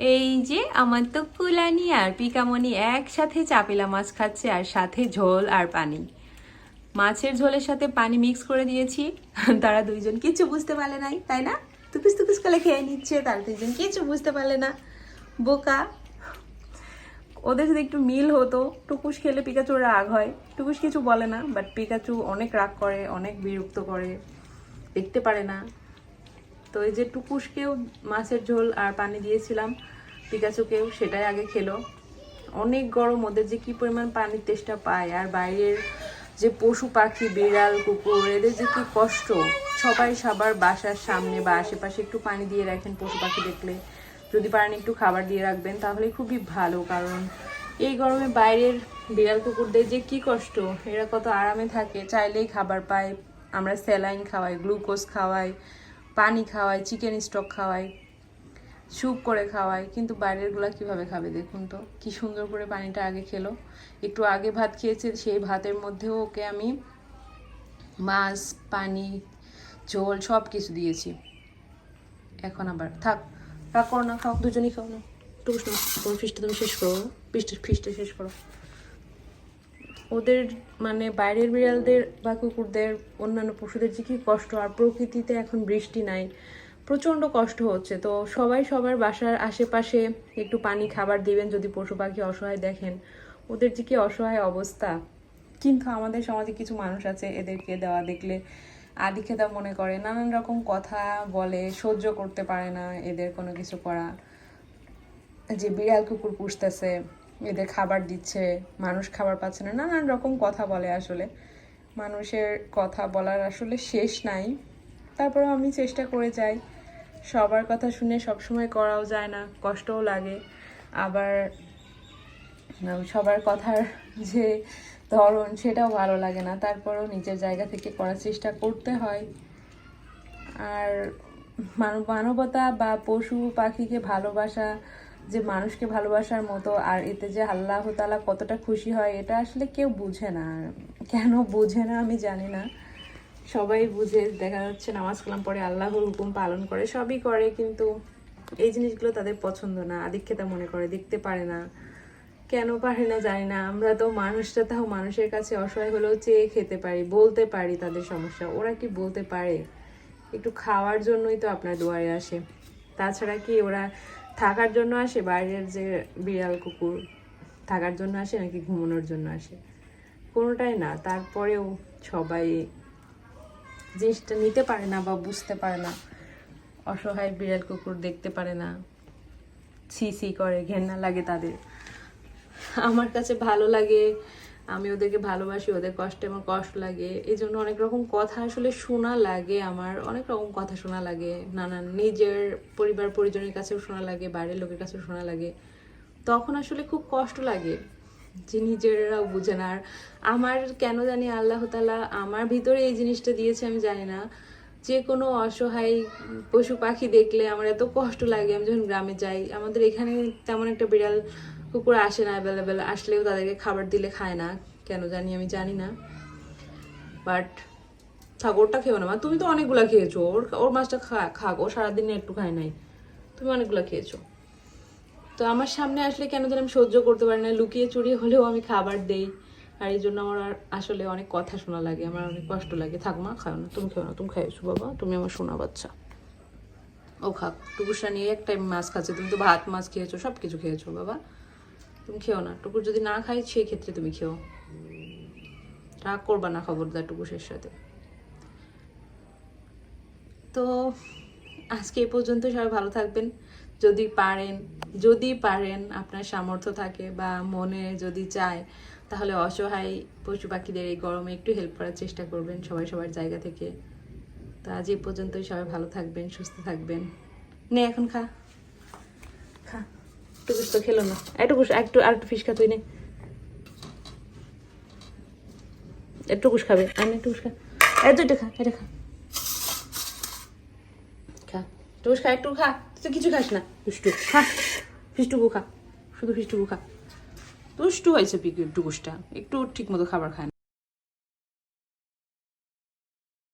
এই যে, আমার তো কুলানি আর পিকামণি একসাথে চাপিলা মাছ খাচ্ছে আর সাথে ঝোল আর পানি। মাছের ঝোলের সাথে পানি মিক্স করে দিয়েছি। তারা দুইজন কিছু বুঝতে পারলে নাই, তাই না? তুপিস তুপিস করে খেয়ে নিচ্ছে, তারা দুইজন কিছু বুঝতে পারলে না। বোকা। ওদের সাথে একটু মিল হতো। টুকুস খেলে পিকাচুর রাগ হয়। টুকুস কিছু বলে না বাট পিকাচু অনেক রাগ করে, অনেক বিরক্ত করে। দেখতে পারে না। তো এই যে টুকুসকেও মাছের ঝোল আর পানি দিয়েছিলাম, পিকাচুকেও সেটাই আগে খেলো। অনেক গরম ওদের যে কি পরিমাণ পানির তেষ্টা পায় আর বাইরের যে পশু পাখি, বিড়াল, কুকুর, এদের যে কি কষ্ট, সবাই সবার বাসার সামনে বা আশেপাশে একটু পানি দিয়ে রাখেন পশু পাখি দেখলে। যদি পারেন একটু খাবার দিয়ে রাখবেন, তাহলে খুবই ভালো, কারণ এই গরমে বাইরের বিড়াল কুকুরদের যে কি কষ্ট, এরা কত আরামে থাকে। চাইলেই খাবার পায়, আমরা স্যালাইন খাওয়াই, গ্লুকোজ খাওয়াই পানি খাওয়াই চিকেন স্টক খাওয়াই স্যুপ করে খাওয়াই, কিন্তু বাইরেরগুলা কীভাবে খাবে দেখুন তো? কি সুন্দর করে পানিটা আগে খেলো। একটু আগে ভাত খেয়েছে, সেই ভাতের মধ্যেও ওকে আমি মাছ, পানি, ঝোল সব কিছু দিয়েছি। এখন আবার থাক, রাগ করো না, খাও, দুজনেই খাও না। টুকুস না তোমার ফিসটা তুমি শেষ করো ফিসটা ফিসটা শেষ করো। ওদের মানে বাইরের বিড়ালদের বা কুকুরদের, অন্যান্য পশুদের যে কি কষ্ট, আর প্রকৃতিতে এখন বৃষ্টি নাই, প্রচণ্ড কষ্ট হচ্ছে। তো সবাই সবার বাসার আশেপাশে একটু পানি, খাবার দিবেন যদি পশু পাখি অসহায় দেখেন। ওদের যে কি অসহায় অবস্থা। কিন্তু আমাদের সমাজে কিছু মানুষ আছে এদেরকে দেওয়া দেখলে আদি খেদা মনে করে, নানান রকম কথা বলে, সহ্য করতে পারে না এদের কোনো কিছু করা। যে বিড়াল কুকুর পুষতেছে এদের খাবার দিচ্ছে, মানুষ খাবার পাচ্ছে না, নানান রকম কথা বলে আসলে। মানুষের কথা বলার আসলে শেষ নাই। তারপরেও আমি চেষ্টা করে যাই। সবার কথা শুনে সবসময় করাও যায় না, কষ্টও লাগে। আবার সবার কথার যে ধরন সেটাও ভালো লাগে না। তারপরেও নিজের জায়গা থেকে করার চেষ্টা করতে হয়। আর মানব মানবতা বা পশু পাখিকে ভালোবাসা যে মানুষকে ভালোবাসার মতো আর এতে যে আল্লাহ তালা কতটা খুশি হয়, এটা আসলে কেউ বুঝে না। কেন বুঝে না আমি জানি না। সবাই বুঝে, দেখা যাচ্ছে নামাজ কালাম পরে আল্লাহর হুকুম পালন করে, সবই করে, কিন্তু এই জিনিসগুলো তাদের পছন্দ না, আদিক্ষেতা মনে করে, দেখতে পারে না। কেন পারে না জানি না, আমরা তো মানুষটা তাও মানুষের কাছে অসহায় হলেও চেয়ে খেতে পারি, বলতে পারি তাদের সমস্যা, ওরা কি বলতে পারে? একটু খাওয়ার জন্যই তো আপনার দুয়ারে আসে। তাছাড়া কি ওরা থাকার জন্য আসে, বাইরের যে বিড়াল কুকুর থাকার জন্য আসে নাকি ঘুমানোর জন্য আসে? কোনোটাই না। তারপরেও সবাই জিনিসটা নিতে পারে না বা বুঝতে পারে না। অসহায় বিড়াল কুকুর দেখতে পারে না। ছি ছি করে, ঘেন্না লাগে তাদের। আমার কাছে ভালো লাগে আমি ওদেরকে ভালোবাসি, ওদের কষ্টে আমার কষ্ট লাগে। এই জন্য অনেক রকম কথা আসলে শোনা লাগে আমার, অনেক রকম কথা শোনা লাগে। নানান নিজের পরিবার, পরিজনের কাছেও শোনা লাগে, বাইরের লোকের কাছেও শোনা লাগে। তখন আসলে খুব কষ্ট লাগে যে নিজেরাও বুঝে না। আর আমার কেন জানি আল্লাহ তালা আমার ভিতরে এই জিনিসটা দিয়েছে আমি জানি না। যে কোনো অসহায় পশু পাখি দেখলে আমার এত কষ্ট লাগে। আমি যখন গ্রামে যাই, আমাদের এখানে তেমন একটা বিড়াল কুকুর আসে না অ্যাভেলেবেল আসলেও তাদেরকে খাবার দিলে খায় না। কেন জানি, আমি জানি না। বাট থাক ওরটা খেও না। মা তুমি তো অনেকগুলো খেয়েছো। ওর ওর মাছটা খা খাক ও সারাদিনে একটু খায় নাই। তুমি অনেকগুলো খেয়েছো। তো আমার সামনে আসলে কেন যেন আমি সহ্য করতে পারি না। লুকিয়ে চুরিয়ে হলেও আমি খাবার দেই। আর এই জন্য আমার আসলে অনেক কথা শোনা লাগে। আমার অনেক কষ্ট লাগে। থাক মা, খাও না। তুমি খেও না। তুমি খাইছো বাবা। তুমি আমার শোনা বাচ্চা। ও খাক। টুকুসটা নিয়ে এক টাইম মাছ খাচ্ছে। তুমি তো ভাত মাছ খেয়েছো সব কিছু খেয়েছো বাবা। তুমি খেও না। টুকুর যদি না খাই সেই ক্ষেত্রে তুমি খেও। রাগ করবা না খবরদার টুকুসের সাথে। তো আজকে এই পর্যন্ত সবাই ভালো থাকবেন। যদি পারেন যদি পারেন, আপনার সামর্থ্য থাকে বা মনে যদি চায়, তাহলে অসহায় পশু পাখিদের এই গরমে একটু হেল্প করার চেষ্টা করবেন সবাই সবার জায়গা থেকে। তো আজ এই পর্যন্তই সবাই ভালো থাকবেন, সুস্থ থাকবেন। নে, এখন খা। খা। টুকুস তো খেলো না। একটুকুস একটু, আর একটু ফিস খা তুই নে। একটুকুস খাবে আমি একটুকুস খা। এই দুইটা খা, এটা খা। খা। খা, একটু খা। তুই তো কিছু খাস না। দুষ্টু খা। ফিসটুকু খা। শুধু ফিসটুকু খা। দুষ্টু হয়েছে পিকু টুকুসটা একটু ঠিক মতো খাবার খায় না।